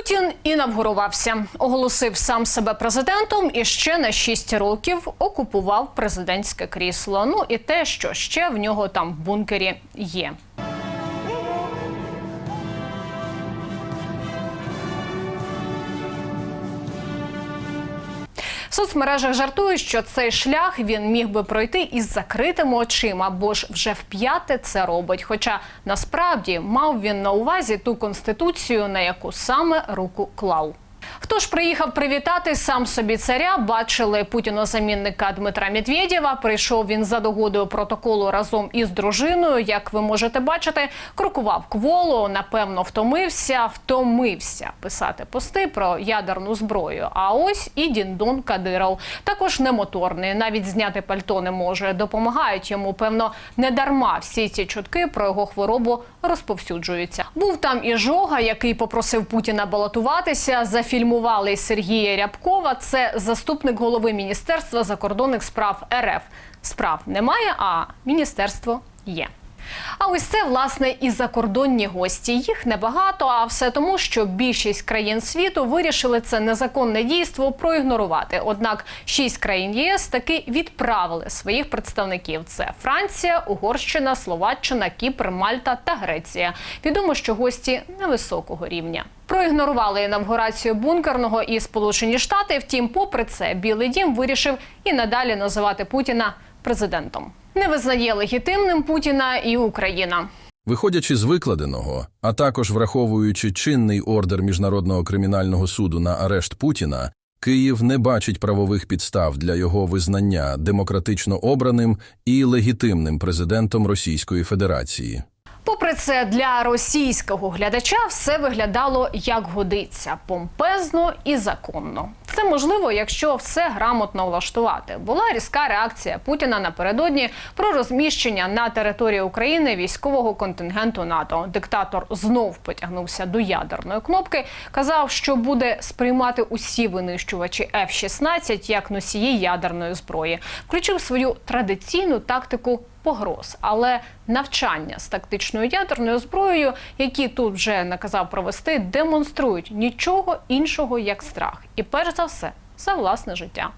Путін інавгурувався, оголосив сам себе президентом і ще на 6 років окупував президентське крісло. Ну і те, що ще в нього там в бункері є. Соцмережах жартують, що цей шлях він міг би пройти із закритими очима, бо ж вже вп'яте це робить. Хоча насправді мав він на увазі ту конституцію, на яку саме руку клав. Хто ж приїхав привітати сам собі царя? Бачили путінозамінника Дмитра Медведєва. Прийшов він за догодою протоколу разом із дружиною. Як ви можете бачити, крокував кволо, напевно, втомився, втомився писати пости про ядерну зброю. А ось і Діндон Кадиров. Також немоторний, навіть зняти пальто не може. Допомагають йому. Певно, не дарма всі ці чутки про його хворобу розповсюджуються. Був там і Жога, який попросив Путіна балотуватися. Зафільмували Сергія Рябкова. Це заступник голови міністерства закордонних справ РФ. Справ немає, а міністерство є. А ось це власне і закордонні гості. Їх небагато, а все тому, що більшість країн світу вирішили це незаконне дійство проігнорувати. Однак шість країн ЄС таки відправили своїх представників: це Франція, Угорщина, Словаччина, Кіпр, Мальта та Греція. Відомо, що гості невисокого рівня. Проігнорували інавгурацію бункерного і Сполучені Штати. Втім, попри це, Білий Дім вирішив і надалі називати Путіна президентом. Не визнає легітимним Путіна і Україна. Виходячи з викладеного, а також враховуючи чинний ордер Міжнародного кримінального суду на арешт Путіна, Київ не бачить правових підстав для його визнання демократично обраним і легітимним президентом Російської Федерації. Попри це, для російського глядача все виглядало як годиться помпезно і законно. Це можливо, якщо все грамотно влаштувати. Була різка реакція Путіна напередодні про розміщення на території України військового контингенту НАТО. Диктатор знов потягнувся до ядерної кнопки. Казав, що буде сприймати усі винищувачі F-16 як носії ядерної зброї. Включив свою традиційну тактику погроз, але навчання з тактичною ядерною зброєю, які тут вже наказав провести, демонструють нічого іншого як страх, і перш за все за власне життя.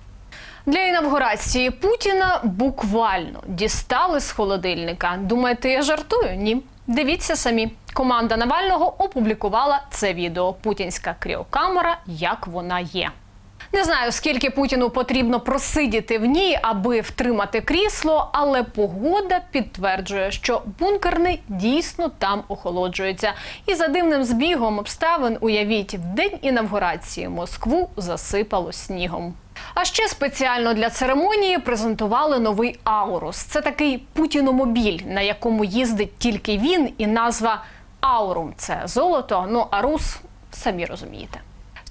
Для інавгурації Путіна буквально дістали з холодильника. Думаєте, я жартую? Ні. Дивіться самі. Команда Навального опублікувала це відео. Путінська кріокамера, як вона є. Не знаю, скільки Путіну потрібно просидіти в ній, аби втримати крісло, але погода підтверджує, що бункерний дійсно там охолоджується. І за дивним збігом обставин уявіть, в день інавгурації Москву засипало снігом. А ще спеціально для церемонії презентували новий Аурус. Це такий путіномобіль, на якому їздить тільки він, і назва Аурум це золото. Ну а рус самі розумієте.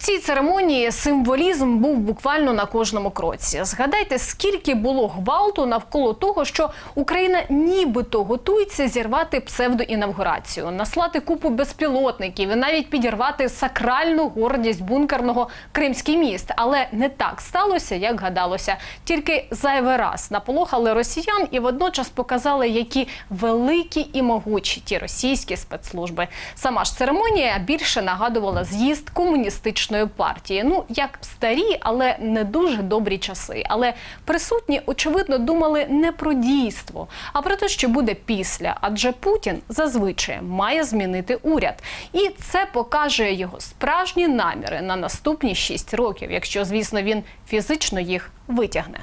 Цій церемонії символізм був буквально на кожному кроці. Згадайте, скільки було гвалту навколо того, що Україна нібито готується зірвати псевдоінавгурацію, наслати купу безпілотників і навіть підірвати сакральну гордість бункерного Кримський міст. Але не так сталося, як гадалося. Тільки зайвий раз наполохали росіян і водночас показали, які великі і могучі ті російські спецслужби. Сама ж церемонія більше нагадувала з'їзд комуністичної партії. Ну як старі, але не дуже добрі часи. Але присутні, очевидно, думали не про дійство, а про те, що буде після. Адже Путін зазвичай має змінити уряд, і це покаже його справжні наміри на наступні шість років, якщо звісно він фізично їх витягне.